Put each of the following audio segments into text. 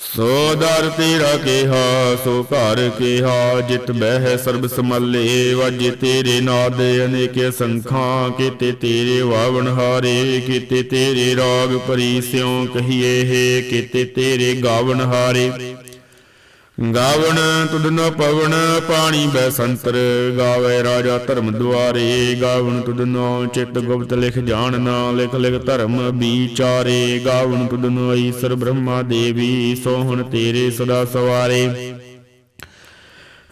ਸੋ ਦਰ ਤੇਰਾ ਕਿਹਾ, ਸੋ ਘਰ ਕਿਹਾ, ਜਿਤ ਬਹਿ ਸਰਬ ਸਮਾਲੇ, ਵਾਜੇ ਤੇਰੇ ਨਾਦ, ਅਨੇਕ ਸੰਖਾਂ, ਕੀਤੇ ਤੇਰੇ ਵਾਵਣ ਹਾਰੇ, ਕੀਤੇ ਤੇਰੇ ਰਾਗ ਭਰੀ ਸਿਉ ਕਹੀਏ ਹੈ, ਕੀਤੇ ਤੇਰੇ ਗਾਵਣ ਹਾਰੇ। ਗਾਵਣ ਤੁਧਨ ਪਵਨ ਪਾਣੀ ਬੈ ਸੰਤਰ, ਗਾਵੇ ਰਾਜਾ ਧਰਮ ਦੁਆਰੇ। ਗਾਵਣ ਤੁਧਨੋ ਚਿਤ ਗੁਪਤ ਲਿਖ ਜਾਣਨਾ ਲਿਖ ਲਿਖ ਧਰਮ ਵਿਚਾਰੇ। ਗਾਵਣ ਤੁਧਨੋ ਈਸ਼ਰ ਬ੍ਰਹਮਾ ਦੇਵੀ ਸੋਹਣ ਤੇਰੇ ਸਦਾ ਸਵਾਰੇ।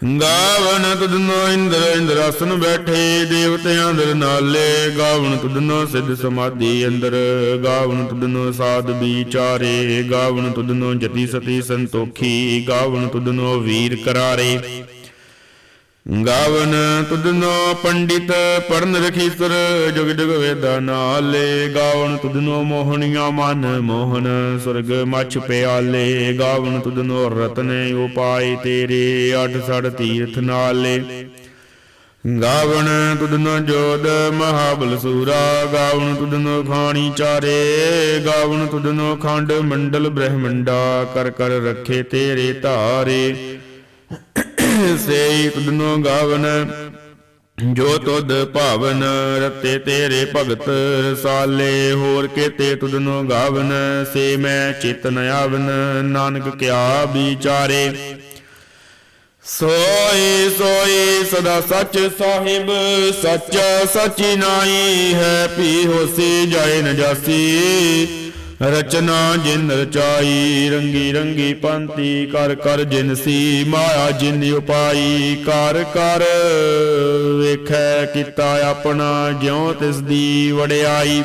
ਗਾਵਨ ਤੁਧਨੋ ਇੰਦਰ ਇੰਦਰਾਸਨ ਬੈਠੇ, ਦੇਵਤਿਆਂ ਅੰਦਰ ਨਾਲੇ ਗਾਵਣ ਤੁਧਨੋ ਸਿੱਧ ਸਮਾਧੀ ਅੰਦਰ, ਗਾਵਣ ਤੁਧਨੋ ਸਾਧ ਵਿਚਾਰੇ ਗਾਵਨ ਤੁਧਨੋ ਜਤੀ ਸਤੀ ਸੰਤੋਖੀ, ਗਾਵਣ ਤੁਧਨੋ ਵੀਰ ਕਰਾਰੇ। ਗਾਵਨ ਤੁਧਨੋ ਪੰਡਿਤ ਪੜਨ ਰਖੀਸਰ, ਜੁਗ ਜੁਗ ਵੇਦਾ ਨਾਲੇ। ਗਾਵਨ ਤੁਧਨੋ ਮੋਹਣੀਆਂ, ਮਨ ਮੋਹਨ, ਸੁਰਗ ਮਛ ਪਿਆਲੇ। ਗਾਵਨ ਤੁਧਨੋ ਰਤਨੇ, ਉਪਾਏ ਤੇਰੇ ਅਠ ਸੜ ਤੀਰਥ ਨਾਲੇ। ਗਾਵਣ ਤੁਧਨੋ ਜੋਦ ਮਹਾਬਲ ਸੂਰਾ। ਗਾਵਣ ਤੁਧਨੋ ਖਾਣੀ ਚਾਰੇ। ਗਾਵਣ ਤੁਧਨੋ ਖੰਡ ਮੰਡਲ ਬ੍ਰਹਮੰਡਾ। ਕਰ ਕਰ ਰੱਖੇ ਤੇਰੇ ਧਾਰੇ। ਸੇਈ ਤੁਧਨੋ ਗਾਵਨ, ਜੋ ਤੁਧ ਭਾਵਨ ਰਤੇ ਤੇਰੇ ਭਗਤ ਰਸਾਲੇ। ਹੋਰ ਕੇਤੇ ਤੁਧਨੋ ਗਾਵਨ, ਸੇ ਮੈਂ ਚਿਤਨ ਆਵਨ, ਨਾਨਕ ਕਿਆ ਵਿਚਾਰੇ। ਸੋਈ ਸੋਈ ਸਦਾ ਸੱਚ ਸਾਹਿਬ, ਸੱਚ ਸਚੀ ਨਾਈ ਹੈ ਪੀ ਹੋਸੀ ਜਾਏ ਨ ਰਚਨਾ ਜਿਨ ਰਚਾਈ, ਰੰਗੀ ਰੰਗੀ ਪੰਤੀ ਕਰ ਕਰ ਜਿਨਸੀ ਮਾਇਆ ਜਿਨ ਉਪਾਈ, ਕਰ ਕਰ ਵੇਖੈ ਕੀਤਾ ਆਪਣਾ ਜਿਉ ਤਿਸ ਦੀ ਵਡਿਆਈ।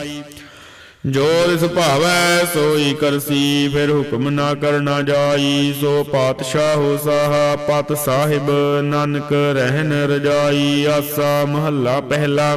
ਜੋ ਇਸ ਭਾਵੈ ਸੋਈ ਕਰਸੀ, ਫਿਰ ਹੁਕਮ ਨਾ ਕਰਨਾ ਜਾਈ। ਸੋ ਪਾਤਸ਼ਾਹ ਸਾਹਾ ਪਤ ਸਾਹਿਬ, ਨਾਨਕ ਰਹਿਨ ਰਜਾਈ, ਆਸਾ ਮਹੱਲਾ ਪਹਿਲਾ।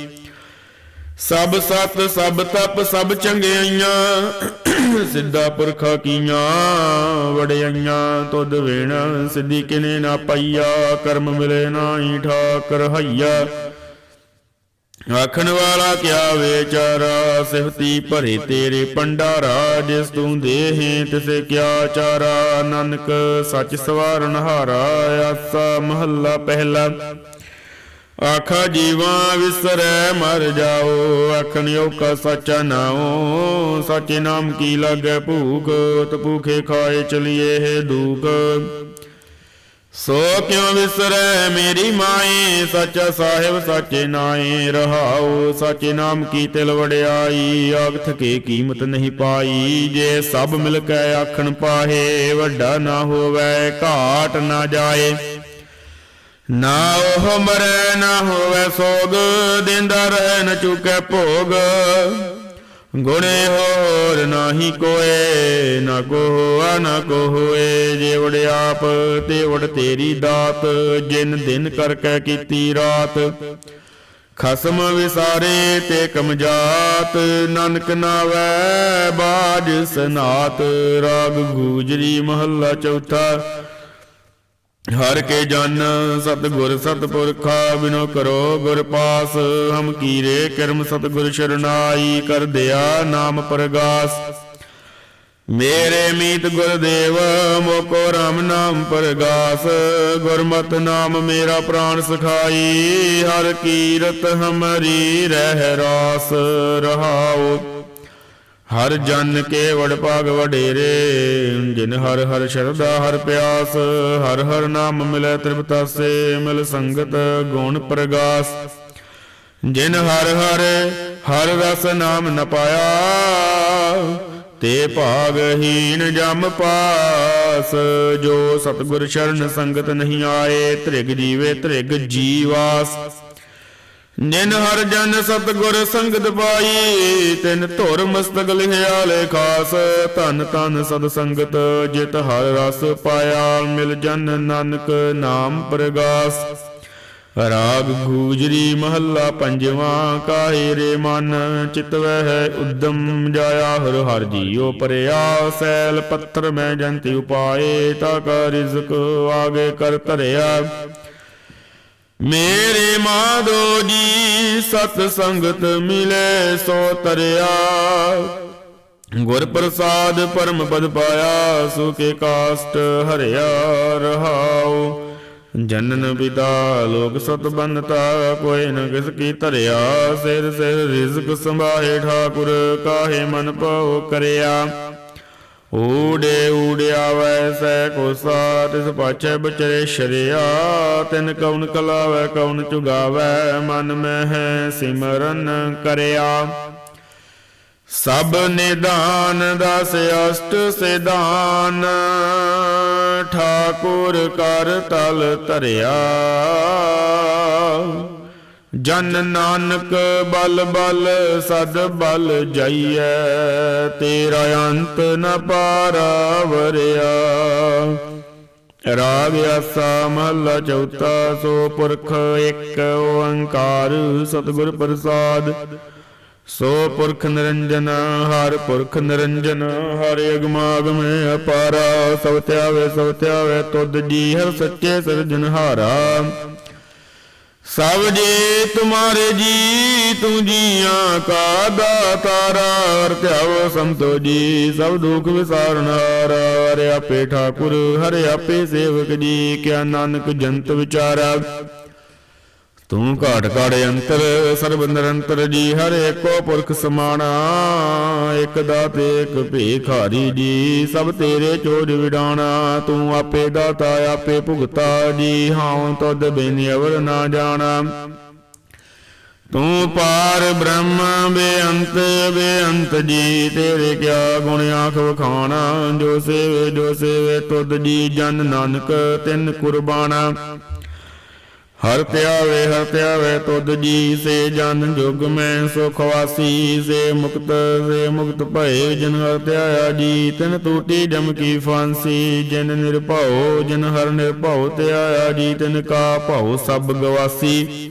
ਸਭ ਸਤ, ਸਭ ਤਪ, ਸਭ ਚੰਗਿਆਈਆਂ। ਸਿੱਧਾ ਪੁਰਖਾ ਕੀਆਂ ਵੜਿਆਈਆਂ ਤੁਧ ਵੇਣ। ਸਿੱਧੀ ਕਿਨੇ ਨਾ ਪਈਆ, ਕਰਮ ਮਿਲੇ ਨਾਹੀ ਠਾਕਰ ਹਈਆ। ਆਖਣ ਵਾਲਾ ਕਿਆ ਵਿਚਾਰਾ, ਸਿਫਤੀ ਭਰੇ ਤੇਰੇ ਪੰਡਾਰਾ ਜਿਸ ਤੂੰ ਦੇਹੇ, ਤਿਸੇ ਕਿਆ ਚਾਰਾ। ਨਾਨਕ ਸੱਚ ਸਵਾਰਨ ਹਾਰਾ, ਆਸਾ ਮਹੱਲਾ ਪਹਿਲਾ। ਆਖਾ ਜੀਵਾ ਵਿਸਰੈ, ਮਰ ਜਾਓ। ਆਖਣ ਓਕਾ ਸੱਚਾ ਨਾਉ, ਸੱਚੇ ਨਾਮ ਕੀ ਲਾਗੈ ਭੂਖ ਤ ਭੂਖੇ ਖਾਏ ਚਲੀਏ ਹੈ ਦੂਖ ਸੋ ਕਿਉ ਵਿਸਰੈ ਮੇਰੀ ਮਾਏ? ਸੱਚਾ ਸਾਹਿਬ ਸੱਚੇ ਨਾਏ, ਰਹਾਉ। ਸੱਚੇ ਨਾਮ ਕੀ ਤਿਲ ਵੜਿਆਈ ਆਗਥ ਕੇ ਕੀਮਤ ਨਹੀਂ ਪਾਈ। ਜੇ ਸਭ ਮਿਲ ਕੇ ਆਖਣ ਪਾਹੇ, ਵੱਡਾ ਨਾ ਹੋਵੇ, ਘਾਟ ਨਾ ਜਾਏ। ਨਾ ਉਹ ਮਰੈ, ਨਾ ਹੋਵੇ ਸੋਗ, ਦਿੰਦਾ ਰਹਿ ਨ ਚੁਕੈ ਭੋਗ। ਗੁਣੇ ਹੋਰ ਨਾਹੀ ਕੋਏ, ਨਾ ਕੋ ਹੋਆ ਨਾ ਕੋ ਹੋਏ ਜੇ ਵੜ ਆਪ, ਤੇ ਵੜ ਤੇਰੀ ਦਾਤ। ਜਿਨ ਦਿਨ ਕਰਕੇ ਕੀਤੀ ਰਾਤ, ਖਸਮ ਵਿਸਾਰੇ ਤੇ ਕਮਜਾਤ। ਨਾਨਕ ਨਾਵੈ, ਬਾਜ ਸਨਾਤ, ਰਾਗ ਗੂਜਰੀ ਮਹੱਲਾ ਚੌਥਾ। ਹਰ ਕੇ ਜਨ ਸਤਿਗੁਰ ਸਤਿਪੁਰਖਾ ਬਿਨੋ ਕਰੋ ਗੁਰ ਪਾਸ, ਹਮ ਕੀਰੇ ਕਰਮ ਸਤਿਗੁਰ ਸ਼ਰਨਾਈ, ਕਰ ਦਿਆ ਨਾਮ ਪ੍ਰਗਾਸ। ਮੇਰੇ ਮੀਤ ਗੁਰਦੇਵ, ਮੋਕੋ ਰਾਮ ਨਾਮ ਪ੍ਰਗਾਸ। ਗੁਰਮਤਿ ਨਾਮ ਮੇਰਾ ਪ੍ਰਾਨ ਸਖਾਈ, ਹਰ ਕੀਰਤ ਹਮਰੀ ਰਹਿ ਰਾਸ, ਰਹਾਉ ਹਰ ਜਨ ਕੇ ਵਡ ਭਾਗ ਵਡੇਰੇ, ਜਿਨ ਹਰ ਹਰ ਸ਼ਰਧਾ, ਹਰ ਪਿਆਸ, ਹਰ ਹਰ ਨਾਮ ਮਿਲੈ ਤ੍ਰਿਪਤਾਸੇ, ਮਿਲ ਸੰਗਤ ਗੁਣ ਪ੍ਰਗਾਸ। ਜਿਨ ਹਰ ਹਰ ਹਰ ਰਸ ਨਾਮ ਨ ਪਾਇਆ, ਤੇ ਭਾਗਹੀਨ ਜਮ ਪਾਸ। ਜੋ ਸਤਿਗੁਰ ਸ਼ਰਨ ਸੰਗਤ ਨਹੀਂ ਆਏ, ਤ੍ਰਿਗ ਜੀਵੇ ਧ੍ਰਿਗ ਜੀਵਾਸ। ਜਿਨ ਹਰ ਜਨ ਸਤਗੁਰ ਸੰਗਤ ਪਾਈ, ਤਿਨ ਧੁਰ ਮਸਤਕ ਲਿਖਿਆ ਲੇਖਾਸ ਧਨ ਧਨ ਸਦ ਸੰਗਤ, ਜਿਤ ਹਰ ਰਸ ਪਾਇਆ, ਮਿਲ ਜਨ ਨਾਨਕ ਨਾਮ ਪ੍ਰਗਾਸ। ਰਾਗ ਗੂਜਰੀ ਮਹੱਲਾ ਪੰਜਵਾਂ, ਕਾਹੇ ਰੇ ਮਨ ਚਿਤਵੈ ਹੈ ਉਦਮ ਜਾਇਆ, ਹਰ ਹਰ ਜੀਉ ਪਰਿਆ, ਸੈਲ ਪੱਥਰ ਮੈਂ ਜੰਤੀ ਉਪਾਏ, ਤਾ ਕਾ ਰਿਜ਼ਕ ਆਗੇ ਕਰ ਧਰਿਆ। ਮੇਰੇ ਮਾਧੋ ਜੀ, ਸਤ ਸੰਗਤ ਮਿਲੇ ਸੋ ਤਰਿਆ। ਗੁਰ ਪ੍ਰਸਾਦ ਪਰਮ ਪਦ ਪਾਇਆ ਸੁਖੇ ਕਾਸ਼ਟ ਹਰਿਆ ਰਹਾਉ। ਜਨਨ ਪਿਤਾ ਲੋਕ ਸਤ ਬੰਨਤਾ ਕੋਈ ਨ ਕਿਸ ਕੀ ਧਰਿਆ। ਸਿਰ ਸਿਰ ਰਿਜ਼ਕ ਸੰਭਾਏ ਠਾਕੁਰ, ਕਾਹੇ ਮਨ ਪਾਉ ਕਰਿਆ। ਊੜੇ ਊੜਿਆ ਵੈਸੈ ਕੋਸਾ ਤਿਸ ਪਾਛੈ ਬਚਰੇ ਸ਼ਰਿਆ। ਤਿਨ ਕਉਨ ਕਲਾਵੈ ਕਉਨ ਚੁਗਾਵੈ, ਮਨ ਮਹਿ ਸਿਮਰਨ ਕਰਿਆ। ਸਭ ਨਿਦਾਨ ਦਸ ਅਸ਼ਟ ਸਿਧਾਨ, ਠਾਕੁਰ ਕਰ ਤਲ ਧਰਿਆ। ਜਨ ਨਾਨਕ ਬਲ ਬਲ ਸਦ ਬਲ ਜਾਈਐ, ਤੇਰਾ ਅੰਤ ਨ ਪਾਰਾਵਰਿਆ। ਰਾਗ ਆਸਾ ਮਹੱਲਾ ਚੌਥਾ, ਸੋ ਪੁਰਖ ਇੱਕ ਓੰਕਾਰ ਸਤਿਗੁਰ ਪ੍ਰਸਾਦ। ਸੋ ਪੁਰਖ ਨਿਰੰਜਨ, ਹਰ ਪੁਰਖ ਨਿਰੰਜਨ, ਹਰ ਅਗਮਾਗਮ ਅਪਾਰਾ। ਸਭ ਧਿਆਵੇ ਸਭ ਧਿਆਵੇ ਤੁਧ ਜੀ ਹਰ ਸੱਚੇ ਸਿਰਜਨਹਾਰਾ ਸਭ ਜੇ ਤੁਮਾਰੇ ਜੀ, ਤੂੰ ਜੀਆਂ ਕਾ ਦਾਤਾਰਾ ਹਰ ਧਿਆਵ ਸੰਤੋ ਜੀ, ਸਭ ਦੁਖ ਵਿਸਾਰਨ ਹਾਰ, ਹਰਿ ਆਪੇ ਠਾਕੁਰ, ਹਰਿ ਆਪੇ ਸੇਵਕ ਜੀ, ਕਿਆ ਨਾਨਕ ਜੰਤ ਵਿਚਾਰਾ। ਤੂੰ ਘਾਟ ਘਾਟ ਅੰਤਰ ਸਰਬ ਨਿਰੰਤਰ ਜੀ, ਹਰ ਏਕੋ ਪੁਰਖ ਸਮਾਣਾ। ਇਕ ਦਾਤੇ, ਇਕ ਭੇਖਾਰੀ ਜੀ, ਸਭ ਤੇਰੇ ਚੋਜ ਵਿਡਾਣਾ। ਤੂੰ ਆਪੇ ਦਾਤਾ, ਆਪੇ ਭੁਗਤਾ ਜੀ ਹਾਂ ਤਦ ਬਿਨ ਅਵਰ ਨਾ ਜਾਣਾ। ਤੂੰ ਪਾਰ ਬ੍ਰਹਮ, ਬੇਅੰਤ ਬੇਅੰਤ ਜੀ, ਤੇਰੇ ਕਿਆ ਗੁਣ ਆਖ ਵਖਾਣਾ। ਜੋ ਸੇਵੇ ਜੋ ਸੇਵੇ ਤੁਧ ਜੀ, ਜਨ ਨਾਨਕ ਤਿੰਨ ਕੁਰਬਾਨਾ। ਹਰ ਧਿਆਵੇ ਹਰ ਧਿਆਵੇ ਤੁਧ ਜੀ, ਸੇ ਜਨ ਜੁਗ ਮੈਂ ਸੁਖ ਵਾਸੀ, ਸੇ ਮੁਕਤ ਸੇ ਮੁਕਤ ਭਏ ਜਨ ਹਰ ਧਿਆਇਆ ਜੀ, ਤਿਨ ਟੂਟੀ ਜਮ ਕੀ ਫਾਂਸੀ, ਜਿਨ ਨਿਰਭਉ, ਜਿਨ ਹਰ ਨਿਰਭਉ ਧਿਆਇਆ ਜੀ, ਤਿਨ ਕਾ ਭਉ ਸਭ ਗਵਾਸੀ।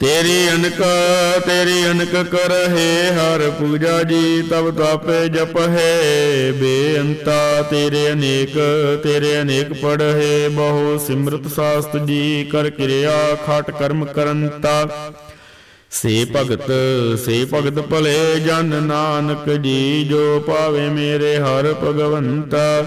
ਤੇਰੀ ਅਨਕ ਤੇਰੀ ਅਨਕ ਕਰਹਿ, ਹਰ ਪੂਜਾ ਜੀ ਤਬ ਤਾਪੇ ਜਪ ਹੈ ਬੇਅੰਤਾ, ਤੇਰੇ ਅਨੇਕ ਤੇਰੇ ਅਨੇਕ ਪੜਹਿ। ਬਹੁ ਸਿਮਰਤ ਸਾਸਤ ਜੀ ਕਰ ਕਿਰਿਆ, ਖਾਟ ਕਰਮ ਕਰੰਤਾ। ਸੇ ਭਗਤ ਸੇ ਭਗਤ ਭਲੇ ਜਨ ਨਾਨਕ ਜੀ, ਜੋ ਪਾਵੇ ਮੇਰੇ ਹਰ ਭਗਵੰਤਾ।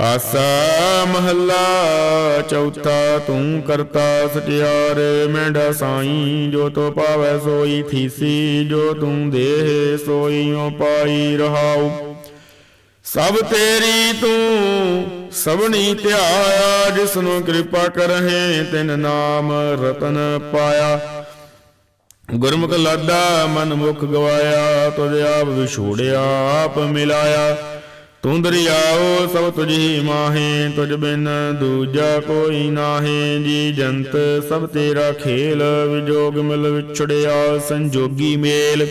ਆਸਾ ਮਹੱਲਾ ਚੌਥਾ ਤੂੰ ਕਰਤਾ ਸਟਿਆਰ ਮੈਂਡਾ ਸਾਈ, ਜੋ ਤੋ ਪਾਵੈ ਸੋਈ ਥੀਸੀ, ਜੋ ਤੂੰ ਦੇਹ ਸੋਈਓ ਪਾਈ ਰਹਾਉ। ਸਭ ਤੇਰੀ ਤੂੰ ਸਭਨੀ ਧਿਆਇਆ, ਜਿਸਨੂੰ ਕਿਰਪਾ ਕਰਹਿ ਤਿਨ ਨਾਮ ਰਤਨ ਪਾਇਆ। ਗੁਰਮੁਖ ਲਾਦਾ ਮਨ ਮੁਖ ਗਵਾਇਆ ਤੁਝ ਆਪ ਵਿਛੋੜਿਆ, ਆਪ ਮਿਲਾਇਆ। ਤੂੰ ਦਰਿਆਓ ਸਭ ਤੁਝ ਹੀ ਮਾਹੇ, ਤੁਝ ਬਿਨ ਦੂਜਾ ਕੋਈ ਨਾਹੀ। ਜੀ ਜੰਤ ਸਭ ਤੇਰਾ ਖੇਲ, ਵਿਜੋਗ ਮਿਲ ਵਿਛੜਿਆ ਸੰਜੋਗੀ ਮੇਲ।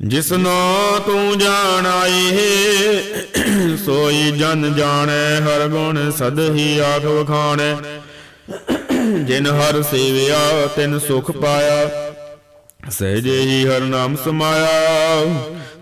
ਜਿਸਨੋ ਤੂੰ ਜਾਣ ਆਈ ਹੈ ਸੋਈ ਜਨ ਜਾਣੈ, ਹਰ ਗੁਣ ਸਦ ਹੀ ਆਖ ਵਖਾਣੈ। ਜਿਨ ਹਰ ਸੇਵਿਆ, ਤਿਨ ਸੁਖ ਪਾਇਆ, ਸਹਿਜੇ ਹੀ ਹਰ ਨਾਮ ਸਮਾਇਆ।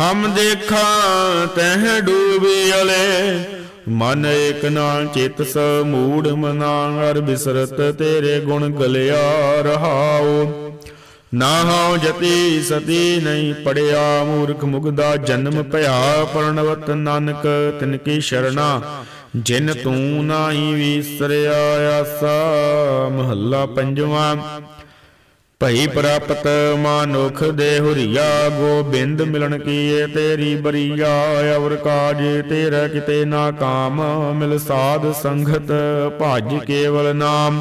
ਹਮ ਦੇਖਾਂ ਤਹਿ ਡੂਬੀ ਅਲੇ। ਮਨ ਏਕ ਨਾਲ ਚਿਤ ਸਮੂੜ ਮਨਾ ਹਰ ਬਿਸਰਤ ਤੇਰੇ ਗੁਣ ਗਲਿਆ ਰਹਾਉ। ਨਾ ਹਉ ਜਤੀ ਸਤੀ ਨਹੀਂ ਪੜਿਆ, ਮੂਰਖ ਮੁਗਦਾ ਜਨਮ ਭਇਆ ਪਰਣਵਤ ਨਾਨਕ। ਤਿਨ ਕੀ ਸ਼ਰਣਾ, ਜਿਨ ਤੂੰ ਨਾਹੀ ਵਿਸਰਿਆ ਆਸਾ। ਮਹੱਲਾ ਪੰਜਵਾਂ ਭਈ ਪ੍ਰਾਪਤ ਮਾਨੁਖ ਦੇ ਹੁਰੀਆ, ਗੋਬਿੰਦ ਮਿਲਣ ਕੀਏ ਤੇਰੀ ਬਰੀਆ ਅਵਰ ਕਾਜ ਤੇਰਾ ਕਿਤੇ ਨਾ ਕਾਮ, ਮਿਲ ਸਾਧ ਸੰਗਤ ਭਜ ਕੇਵਲ ਨਾਮ।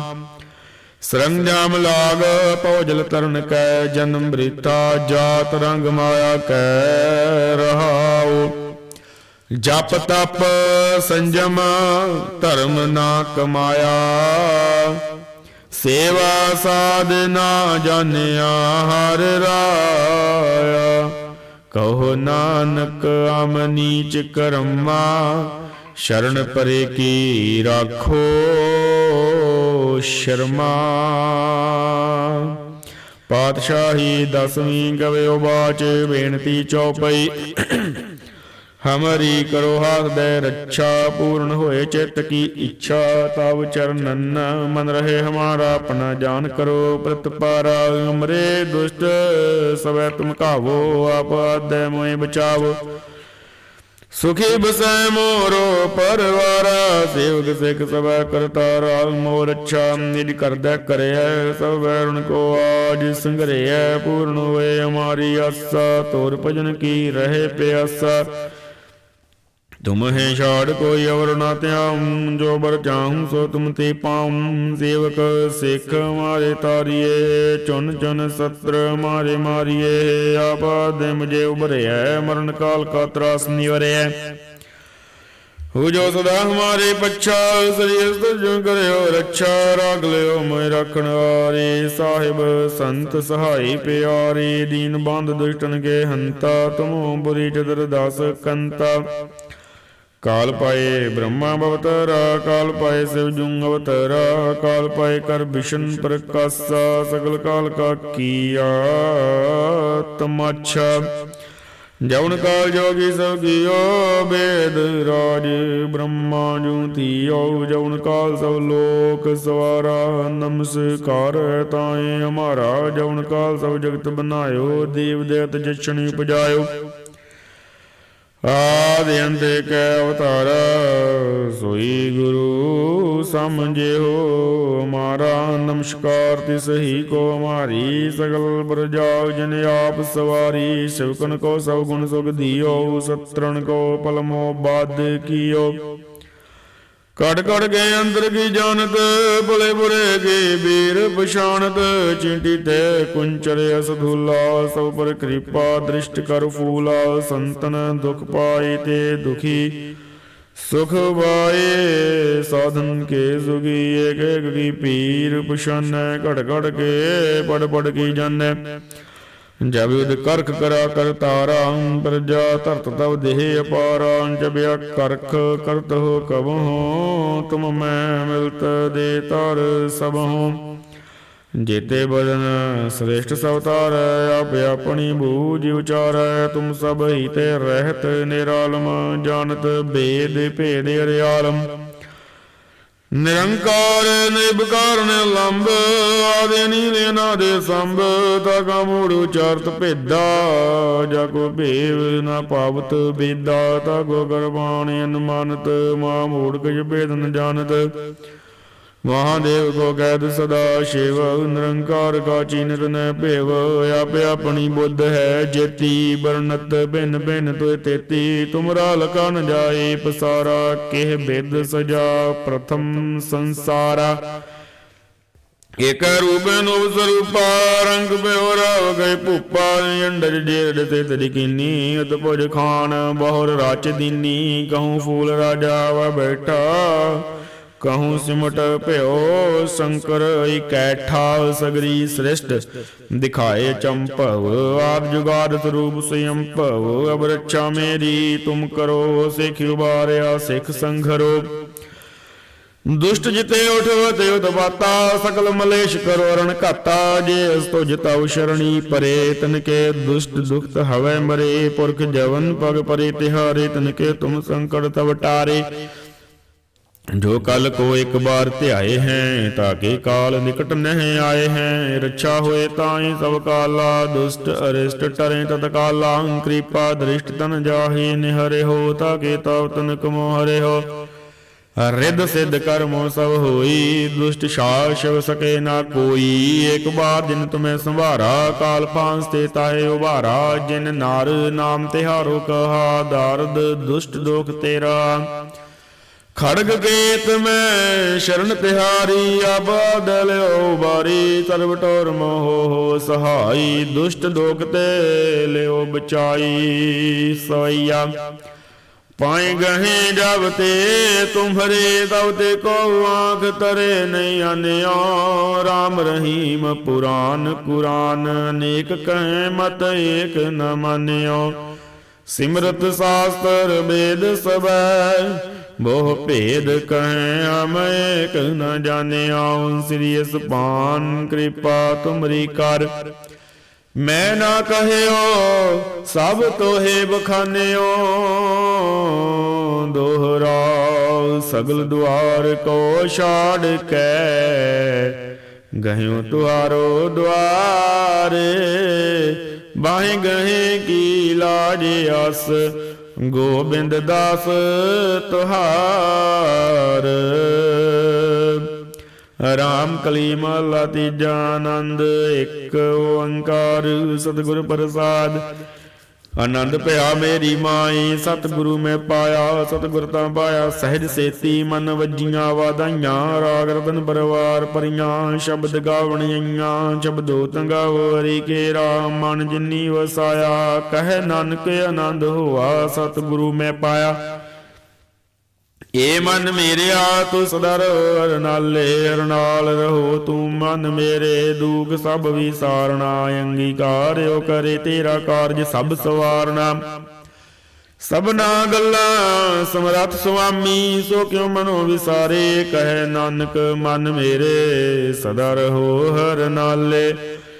ਸਰੰਜਾਮ ਲਾਗ, ਭੋਜਲ ਤਰਨ ਕੈ, ਜਨਮ ਬ੍ਰਿਤਾ, ਜਾਤ ਰੰਗ ਮਾਇਆ ਕੈ, ਰਹਾਉ। ਜਪ ਤਪ ਸੰਜਮ, ਧਰਮ ਨਾ ਕਮਾਇਆ। ਸੇਵਾ ਸਾਧਨਾ ਜਾਣਿਆ ਹਰ ਰਾਇਆ। ਕਹੋ ਨਾਨਕ ਆਮ ਨੀਚ ਕਰਮਾ, ਸ਼ਰਨ ਪਰੇ ਕੀ ਰਾਖੋ ਸ਼ਰਮਾ। ਪਾਤਸ਼ਾਹੀ ਦਸਵੀਂ ਗਵਿਓ ਬਾਚ, ਬੇਨਤੀ ਚਉਪਈ ਹਮਰੀ ਕਰੋ ਹਾਥ ਦੇ ਰੱਛਾ, ਪੂਰਨ ਹੋਏ ਚਿੱਤ ਕੀ ਇੱਛਾ, ਤਵ ਚਰਨਨ ਮਨ ਰਹੇ ਹਮਾਰਾ, ਆਪਣਾ ਜਾਨ ਕਰੋ ਪ੍ਰਤਪਾਰਾ ਹਮਰੇ ਦੁਸ਼ਟ, ਸਵੈ ਤੁਮ ਕਾਵੋ ਆਪ ਮੋਇ ਬਚਾਵੋ। ਸੁਖੀ ਬਸੈ ਮੋਰੋ ਪਰਵਾਰਾ, ਸੇਵਕ ਸਿੱਖ ਸਭੈ ਕਰਤਾਰਾ। ਮੋਰ ਅੱਛਾ ਨਿਜ ਕਰਦਾ ਕਰਿਐ ਸਭ ਵੈਰਣ ਕੋ ਆਜ ਸੰਗਰਿਐ ਪੂਰਨ ਹੋਏ ਹਮਾਰੀ ਆਸਾ, ਤੋਰ ਭਜਨ ਕੀ ਰਹੇ ਪਿਆਸਾ। ਤੁਮ ਹੈ ਛਾੜ ਕੋਈ ਅਵਰ ਨਾ ਧਿਆਉ, ਜੋ ਬਰ ਚਾਹੂੰ ਸੋ ਤੁਮ ਤੇ ਪਾਉ। ਸੇਵਕ ਸਿੱਖ ਮਾਰੇ ਤਾਰੀਏ, ਚੁਨ ਚੁਨ ਸਤਰ ਮਾਰੇ ਮਾਰੀਏ। ਆਬਾਦ ਮੁਝੇ ਉਬਰਿਐ ਮਰਨ ਕਾਲ ਕਾ ਤਰਾਸ ਨਿਵਰਿਐ ਹੋ ਜੋ ਸਦਾ ਹਮਾਰੇ ਪੱਛਾ, ਸ੍ਰੀ ਅਸਤਜੁ ਕਰਿਓ ਰੱਛਾ ਰਾਗ ਲਿਓ ਮੈਂ ਰਖਣ ਵਾਰੇ ਸਾਹਿਬ ਸੰਤ ਸਹਾਈ ਪਿਆਰੇ, ਦੀਨ ਬੰਦ ਦੁਸ਼ਟਨ ਕੇ ਹੰਤਾ, ਤੁਮੋ ਬੁਰੀ ਚਦਰ ਦਾਸ ਕੰਤਾ। ਕਾਲ ਪਾਏ ਬ੍ਰਹਮਾ ਅਵਤਾਰਾ, ਕਾਲ ਪਾਏ ਸਿਵ ਜੁੰਗ ਅਵਤਾਰਾ, ਕਾਲ ਪਾਏ ਕਰ ਵਿਸ਼ਨ ਪ੍ਰਕਾਸ਼ਾ, ਸਗਲ ਕਾਲ ਕਾ ਕੀਆ ਤਮਾਛਾ। ਜਉਨ ਕਾਲ ਜੋਗੀ ਸਭ ਕੀਓ ਬੇਦ ਰਾਜ ਬ੍ਰਹਮਾ ਜੂ ਧੀਓ। ਜਉਨ ਕਾਲ ਸਭ ਲੋਕ ਸਵਾਰਾ, ਨਮਸਕਾਰ ਤਾਏ ਹਮਾਰਾ। ਜਵਨ ਕਾਲ ਸਭ ਜਗਤ ਬਨਾਇਓ ਦੇਵ ਦੇਵਤ ਜਛਣੀ ਉਪਜਾਇਓ। ਆਦਿ ਅੰਤ ਕੈ ਅਵਤਾਰ, ਸੋਈ ਗੁਰੂ ਸਮਝਿਓ ਮਾਰਾ ਨਮਸਕਾਰ ਤਿਸ ਹੀ ਕੋ ਹਮਾਰੀ ਸਗਲ ਬਰਜਾਉ ਜਨ ਆਪ ਸਵਾਰੀ ਸਿਵਕਨ ਕੋ ਸਭ ਗੁਣ ਸੁਖ ਦਿਓ, ਸਤਰਣ ਕੋ ਪਲਮੋ ਬਾਦ ਕੀਓ। ਕੜ ਕੜ ਗਏ ਅੰਦਰ ਕੀ ਜਾਣਤ? ਭਲੇ ਬੁਰੇ ਕੀ ਵੀਰ ਪਛਾਨਤ ਚਿੰਟੀ ਤੇ ਕੁੰਚਰ ਅਸ ਸਭ ਪਰ ਕਿਰਪਾ ਦ੍ਰਿਸ਼ਟ ਕਰ ਫੂਲਾ। ਸੰਤਨ ਦੁਖ ਪਾਈ ਤੇ ਦੁਖੀ, ਸੁਖ ਵਾਏ। ਸਾਧਨ ਕੇ ਸੁਗੀ, ਏਕ ਏਕ ਕੀ ਪੀਰ ਪਛਾਨੈ। ਘੜ ਘੜ ਕੇ ਪੜ ਪੜ ਕੀ ਜਾਣੈ। ਜਬ ਉਦ ਕਰਖ ਕਰਾ ਕਰ ਤਾਰਾ ਪ੍ਰਜਾ ਧਰਤ ਤਵ ਦੇਹ ਅਪਾਰਾ ਜਬਿਆ ਕਰਖ ਕਰਤ ਹੋ ਕਬਹੁ, ਤੁਮ ਮੈਂ ਮਿਲਤ ਦੇ ਤਰ ਸਭਹੁ। ਜੇਤੇ ਬਦਨ ਸ੍ਰੇਸ਼ਟ ਸਵਤਾਰ, ਆਪ ਆਪਣੀ ਬੂਝ ਉਚਾਰੈ, ਤੁਮ ਸਭ ਹੀ ਤੇ ਰਹਿਤ ਨਿਰਾਲਮ, ਜਾਣਤ ਭੇਦ ਭੇਦ ਰਿਆਲਮ ਨਿਰੰਕਾਰ ਨਿਰਭਕਾਰ ਲੰਬ ਆਦੇ ਨੀਲੇ ਨਾਦੇ ਸੰਭ ਤਾ ਕਾ ਮੂੜ ਉਚਾਰਤ ਭੇਦਾ ਜਾ ਕੋ ਭੇਵ ਨਾ ਪਾਵਤ ਬੇਦਾ ਤਾ ਕੋ ਗਰਬਾਣ ਅਨੁਮਾਨਤ ਮਾ ਮੂੜ ਕਜ ਭੇਦ ਨ ਜਾਣਤ। ਮਹਾਦੇਵ ਕੋ ਕਹਿਤ ਸਦਾ ਸ਼ਿਵ, ਨਿਰੰਕਾਰ ਕਾ ਚੀਨਤ ਨ ਭੇਵ, ਆਪੇ ਆਪਣੀ ਬੁੱਧ ਹੈ ਜੇਤੀ ਬਰਨਤ ਬਿਨ ਬਿਨ ਤੋਇ ਤੇਤੀ, ਤੁਮਰਾ ਲਕਾ ਨ ਜਾਏ ਪਸਾਰਾ, ਕਿਹ ਬਿਦ ਸਜਾ ਪ੍ਰਥਮ ਸੰਸਾਰਾ। ਏਕ ਰੂਪਨ ਉਪਸਰੂਪਾ ਰੰਗ ਬਿਓਰਾ ਗਏ ਭੂਪਾ ਅੰਡਰ ਜੇੜ ਤੇ ਤਰੀਕੀਨੀ ਅਤ ਭੁਜ ਖਾਨ, ਬਹੁਰ ਰਾਚ ਦੀਨੀ, ਕਹੂੰ ਫੂਲ ਰਾਜਾ ਵਾ ਬੈਠਾ। ਕਹੂੰ ਸਿਮਟ ਭਿਓ ਸ਼ੰਕਰ ਇਕੈਠਾ ਸਗਰੀ ਸ੍ਰਿਸ਼ਟ ਦਿਖਾਏ ਚੰਪਵ ਆਪ ਜੁਗਾਦ ਸਰੂਪ ਸਯੰ ਭਵ ਅਬ ਰੱਛਾ ਮੇਰੀ ਤੁਮ ਕਰੋ ਸਿਖ ਉਬਾਰਿਆ ਸਿਖ ਸੰਘਰੋ ਦੁਸ਼ਟ ਜਿਤੇ ਉਠ ਤੇ ਉਤਪਾਤਾ ਸਕਲ ਮਲੇਸ਼ ਕਰੋ ਰਣ ਘਾਤਾ ਜੇ ਅਸ ਤੋ ਜਿਤਾਉ ਸ਼ਰਣੀ ਪਰੇ ਤਨ ਕੇ ਦੁਸ਼ਟ ਦੁਖਤ ਹਵੇ ਮਰੇ ਪੁਰਖ ਜਵਨ ਪਗ ਪਰੇ ਤਿਹਾਰੇ ਤਨ ਕੇ ਤੁਮ ਸੰਕਟ ਤਵ ਜੋ ਕਲ ਕੋ ਇੱਕ ਬਾਰ ਧਿਆਏ ਹੈ ਤਾਕੇ ਕਾਲ ਨਿਕਟ ਨਹਿ ਆਏ ਹੈ। ਰੱਛਾ ਹੋਏ ਤਾਈ ਸਭ ਕਾਲਾ, ਦੁਸ਼ਟ ਅਰਿਸ਼ਟ ਟਰੇ ਤਤ ਕਾਲਾ ਕਿਰਪਾ ਦ੍ਰਿਸ਼ਟ ਤਨ ਜਾਹੇ, ਨਿਹਰੇ ਹੋ ਤਾਕੇ ਤਵ ਤਨ ਕਮੋ ਹਰੇ ਹੋ। ਰਿੱਧ ਸਿੱਧ ਕਰਮੋ ਸਭ ਹੋਈ, ਦੁਸ਼ਟ ਸ਼ਾਸਵ ਸਕੇ ਨਾ ਕੋਈ। ਇੱਕ ਬਾਰ ਜਿਨ ਤੁਮੇ ਸੰਭਾਰਾ, ਕਾਲ ਪਾਂਸ ਤੇ ਤਾਹੇ ਉਭਾਰਾ, ਜਿਨ ਨਾਰ ਨਾਮ ਤਿਹਾਰੋ ਕਹਾ, ਦਾਰਦ ਦੁਸ਼ਟ ਦੋਖ ਤੇਰਾ। ਖੜਗ ਕੇਤ ਮੈਂ ਸ਼ਰਨ ਤਿਹਾਰੀ ਆਬਾਦਲ ਓ ਬਾਰੀ, ਸਰਬ ਟੋਰ ਮੋਹ ਸਹਾਈ, ਦੁਸ਼ਟ ਦੋਖ ਤੇ ਲਿਓ ਬਚਾਈ ਸਵਈਆ ਪਾਏ ਗਹੇ ਜਬ ਤੇ ਤੁਮਰੇ, ਤਬ ਤੇ ਕੋ ਆਂਖ ਤਰੇ ਨਹੀਂ ਆਨਿਓ RAM ਰਹੀਮ ਪੁਰਾਨ ਕੁਰਾਨ ਅਨੇਕ ਕਹੇ ਮਤ ਏਕ ਨ ਮਾਨਿਓ। ਸਿਮਰਤ ਸਾਸਤਰ ਵੇਦ ਸਬੈ ਬਹੁ ਭੇਦ ਕਹਿ ਕਹੈ ਅਮੇਕ ਨ ਜਾਣਿਓ ਸ੍ਰੀ ਅਸਪਾਨ ਕਿਰਪਾ ਤੁਮਰੀ ਕਰ। ਮੈਂ ਨਾ ਕਹਿਓ, ਸਭ ਤੋਹੇ ਬਖਾਨਿਓ ਦੋਹਰਾ ਸਗਲ ਦੁਆਰ ਕੋ ਛਾੜ ਕੇ। ਗਹਿਓ ਤੁਆਰੋ ਦੁਆਰੇ, ਬਾਹੇ ਗਹੇ ਕੀ ਲਾਜ ਅਸ। ਗੋਬਿੰਦ ਦਾਸ ਤੁਹਾਰ। ਰਾਮ ਕਲੀ ਮਹਲਾ ਤੀਜਾ ਇੱਕ ਓੰਕਾਰ ਸਤਿਗੁਰ ਪ੍ਰਸਾਦ। ਆਨੰਦ ਭਇਆ ਮੇਰੀ ਮਾਈ, ਸਤਿਗੁਰੂ ਮੈਂ ਪਾਇਆ, ਸਤਿਗੁਰ ਤਾਂ ਪਾਇਆ, ਸਹਿਜ ਸੇਤੀ ਮਨ ਵੱਜੀਆਂ ਵਾਦਾਈਆਂ ਰਾਗ ਰਤਨ ਪਰਵਾਰ ਪਰੀਆਂ ਸ਼ਬਦ ਗਾਵਣੀਆਂ ਸ਼ਬਦੋ ਤੰਗਾਵੋ ਹਰੀ ਕੇ ਰਾਮ, ਮਨ ਜਿਨੀ ਵਸਾਇਆ, ਕਹਿ ਨਾਨਕ ਆਨੰਦ ਹੋਆ, ਸਤਿਗੁਰੂ ਮੈਂ ਪਾਇਆ। ਏ ਮਨ ਮੇਰਿਆ, ਤੂੰ ਸਦਾ ਰਹੋ ਅਰਨਾਲੇ, ਅਰਨਾਲ ਰਹੋ, ਤੂੰ ਮਨ ਮੇਰੇ ਦੂਖ ਸਭ ਵਿਸਾਰਣਾ ਅੰਗੀਕਾਰਿਓ ਕਰੇ ਤੇਰਾ ਕਾਰਜ ਸਭ ਸਵਾਰਣਾ ਸਭਨਾ ਗੱਲਾਂ, ਸਮਰੱਥ ਸੁਆਮੀ, ਸੋ ਕਿਉ ਮਨੋ ਵਿਸਾਰੇ? ਕਹੇ ਨਾਨਕ, ਮਨ ਮੇਰੇ ਸਦਾ ਰਹੋ ਹਰ ਨਾਲੇ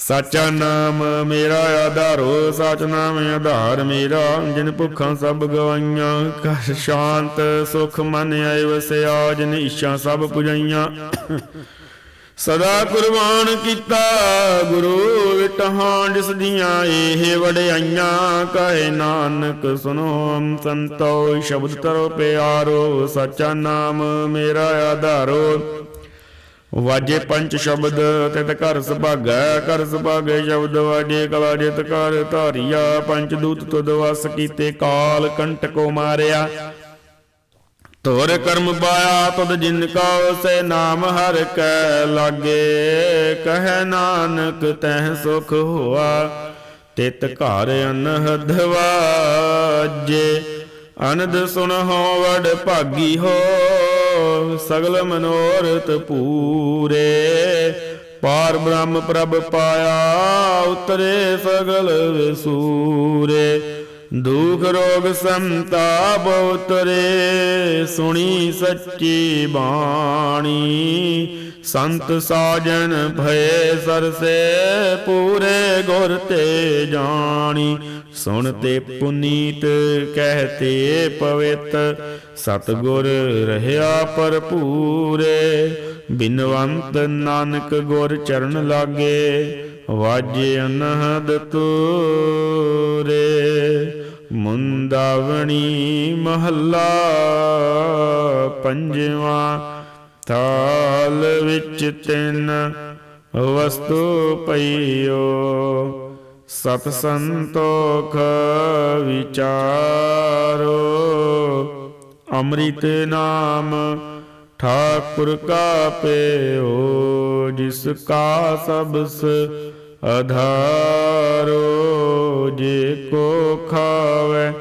ਸਾਚਾ ਨਾਮ ਮੇਰਾ ਆਧਾਰੋ ਸਾਚ ਨਾਮ ਆਧਾਰ ਮੇਰਾ, ਜਿਨ ਭੁੱਖਾਂ ਸਭ ਗਵਾਈਆਂ। ਕਰ ਸ਼ਾਂਤ ਸੁਖ ਮਨ ਆਏ ਵਸਿਆ ਜਿਨ ਇੱਛਾ ਸਭ ਪੁਜਾਈਆਂ। ਸਦਾ ਕੁਰਬਾਨ ਕੀਤਾ ਗੁਰੂ ਵਿਟਹਾਂ ਜਿਸ ਦੀਆਂ ਇਹ ਵਡਿਆਈਆਂ। ਕਹੇ ਨਾਨਕ, ਸੁਨੋ ਸੰਤੋ, ਸ਼ਬਦ ਤਰੋ ਪਿਆਰੋ ਸੱਚਾ ਨਾਮ ਮੇਰਾ ਆਧਾਰੋ। ਵਾਜੇ ਪੰਜ ਸ਼ਬਦ ਤਿਤ ਘਰ ਸੁਭਾਗੈ ਘਰ ਸੁਭਾਗੈ ਸ਼ਬਦ ਵਾਜੇ ਕਲਾ ਜਿਤ ਕਰ ਧਾਰੀਆ, ਪੰਜ ਦੂਤ ਤੁਧ ਵਸ ਕੀਤੇ ਕਾਲ ਕੰਟਕੋ ਮਾਰਿਆ। ਤੋਰ ਕਰਮ ਪਾਇਆ ਤਦ ਜਿਨ ਕਾ ਸੇ ਨਾਮ ਹਰ ਕੈ ਲਾਗੇ, ਕਹਿ ਨਾਨਕ ਤਹਿ ਸੁਖ ਹੋਆ। ਤਿਤ ਘਰ ਅਨਹਦ ਵਾਜੇ, ਅਨੰਦ ਸੁਣਹੁ ਵਡ ਭਾਗੀ ਹੋ ਸਗਲ ਮਨੋਰਥ ਪੂਰੇ। ਪਾਰ ਬ੍ਰਹਮ ਪ੍ਰਭ ਪਾਇਆ ਉਤਰੇ ਸਗਲ ਵਿਸੂਰੇ। ਦੁਖ ਰੋਗ ਸੰਤਾਪ ਉਤਰੇ, ਸੁਣੀ ਸੱਚੀ ਬਾਣੀ। ਸੰਤ ਸਾਜਨ ਭਏ ਸਰਸੇ, ਪੂਰੇ ਗੁਰ ਤੇ ਜਾਣੀ। ਸੁਣ ਤੇ ਪੁਨੀਤ ਕਹਤੇ ਪਵਿੱਤ। ਸਤਗੁਰ ਰਹਿਆ ਭਰਪੂਰੇ, ਬਿਨਵੰਤ ਨਾਨਕ ਗੁਰ ਚਰਨ ਲਾਗੇ। ਵਾਜੇ ਅਨਹਦ ਤੂਰੇ, ਮੁੰਦਾਵਣੀ ਮਹੱਲਾ ਪੰਜਵਾਂ, ਥਾਲ ਵਿੱਚ ਤਿੰਨ ਵਸਤੂ ਪਈਓ, ਸਤ ਸੰਤੋਖ ਵਿਚਾਰੋ। ਅੰਮ੍ਰਿਤ ਨਾਮ ਠਾਕੁਰ ਕਾ ਪਿਓ, ਜਿਸ ਕਾ ਸਬਸ ਆਧਾਰੋ ਜੇ ਕੋ ਖਾਵੇ,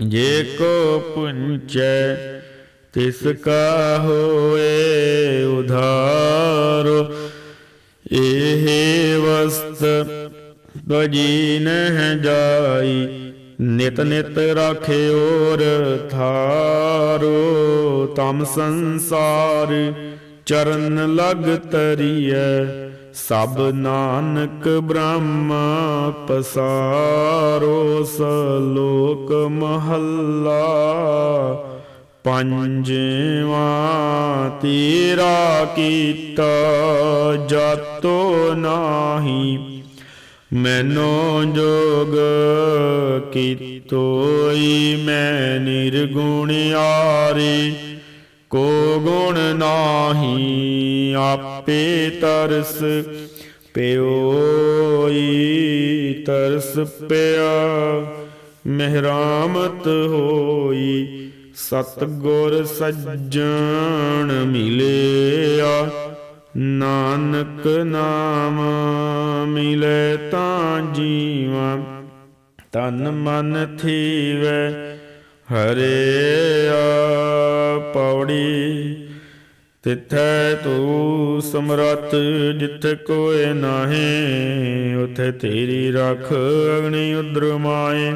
ਜੇ ਕੋ ਪੁੰਚੈ, ਤਿਸ ਕਾ ਹੋਏ ਉਧਾਰੋ। ਇਹ ਵਸਤ ਤਜੀ ਨਹਿ ਜਾਈ, ਨਿਤ ਨਿਤ ਰਾਖਿਓਰ ਥਾਰੋ। ਤਮ ਸੰਸਾਰ ਚਰਨ ਲਗ ਤਰੀਐ ਸਭ ਨਾਨਕ ਬ੍ਰਹਮ ਪਸਾਰੋ ਸਲੋਕ ਮਹੱਲਾ, ਪੰਜਵਾ ਤੇਰਾ ਕੀਤਾ ਜਾਤੋ ਨਾਹੀ, ਮੈਨੋ ਜੋਗ ਕੀਤੋਈ ਮੈਂ ਨਿਰਗੁਣ ਨਿਰਗੁਣਿਆਰੀ ਕੋ ਗੁਣ ਨਾਹੀ ਆਪੇ ਤਰਸ, ਪਿਓਈ ਤਰਸ ਪਿਆ। ਮਹਿਰਾਮਤ ਹੋਈ ਸਤਗੁਰ ਸੱਜਣ ਮਿਲਿਆ, ਨਾਨਕ ਨਾਮ ਮਿਲੇ ਤਾਂ ਜੀਵਾ। ਤਨ ਮਨ ਥੀਵੈ ਹਰਿਆ ਪੌੜੀ ਤਿਥੈ ਤੂ ਸਮਰਤ ਜਿੱਥੇ ਕੋਏ ਨਾਹੀ, ਉਥੇ ਤੇਰੀ ਰਖ ਅਗਨੀ ਉਦਰ ਮਾਏ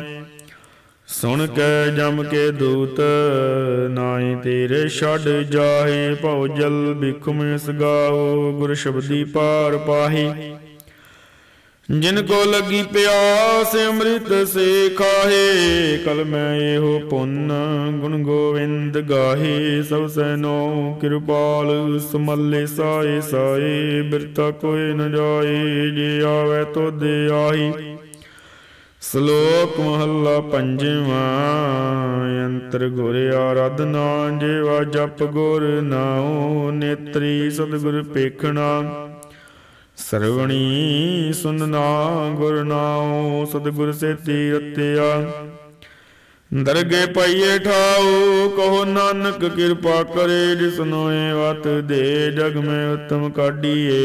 ਸੁਣ ਕੇ ਜਮ ਕੇ ਦੂਤ, ਨਾਹੀ ਤੇਰੇ ਛੱਡ ਜਾਹੇ। ਭਉ ਜਲ ਬਿਖਮ ਸਗਾਓ ਗਾਓ ਗੁਰ ਸ਼ਬਦੀ ਪਾਰ ਪਾਹੀ। ਜਿਨ ਕੋ ਲੱਗੀ ਪਿਆਸ, ਅੰਮ੍ਰਿਤ ਸੇ ਖਾਹੇ ਕਲ ਮੈਂ ਇਹੋ ਪੁੰਨ ਗੁਣ ਗੋਵਿੰਦ ਗਾਹੇ। ਸਭ ਸੈਨੋ ਕਿਰਪਾਲ, ਸਮੱਲੇ ਸਾਏ ਸਾਏ। ਬਿਰਤਾ ਕੋਏ ਨ ਜਾਏ, ਜੇ ਆਵੇ ਤੋ ਦੇ ਆਹੀ। ਸ਼ਲੋਕ ਮਹੱਲਾ ਪੰਜਵਾਂ, ਅੰਤਰ ਗੁਰ ਆਰਾਧਨਾ। ਜੇਵਾ ਜਪ ਗੁਰ ਨਾਉ, ਨੇਤਰੀ ਸਤਿਗੁਰ ਪੇਖਣਾ ਸਰਵਣੀ ਸੁਨਨਾ ਗੁਰ ਨਾਉ, ਸਤਿਗੁਰ ਸੇਤੀ ਰਤਿਆ ਦਰਗੇ ਪਈਏ ਠਾਉ, ਕਹੋ ਨਾਨਕ ਕਿਰਪਾ ਕਰੇ ਜਿਸਨੋਏ ਵਤ ਦੇ ਜਗ ਮੈਂ ਉਤਮ ਕਾਢੀਏ।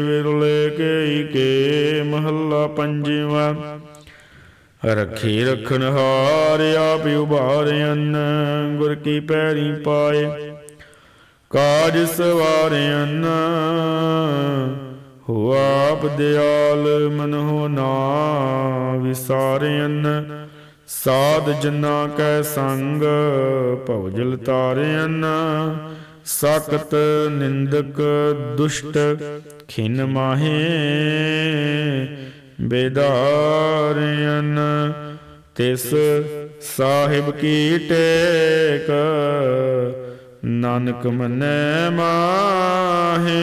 ਵਿਰਲੇ ਕੇ ਕੇ ਮਹੱਲਾ ਪੰਜਵਾਂ। ਰਖੀ ਰਖਣ ਹਾਰ ਆਪ ਉਭਾਰਿਆਨ ਗੁਰ ਕੀ ਪੈਰੀ ਪਾਏ। ਕਾਜ ਸਵਾਰਿਆਨ ਹੋ ਆਪ ਦਿਆਲ ਮਨ ਨਾ ਵਿਸਾਰਿਆਨ ਸਾਧ ਜਨਾ ਕੈ ਸੰਗ ਭਵਜਲ ਤਾਰਿਆਨ ਸਖਤ ਨਿੰਦਕ ਦੁਸ਼ਟ ਖਿਨ ਮਾਹੇ ਬੇਦਾਰਿਆਨ ਤਿਸ ਸਾਹਿਬ ਕੀ ਟੇਕ ਨਾਨਕ ਮਨੈ ਮਾਹੇ।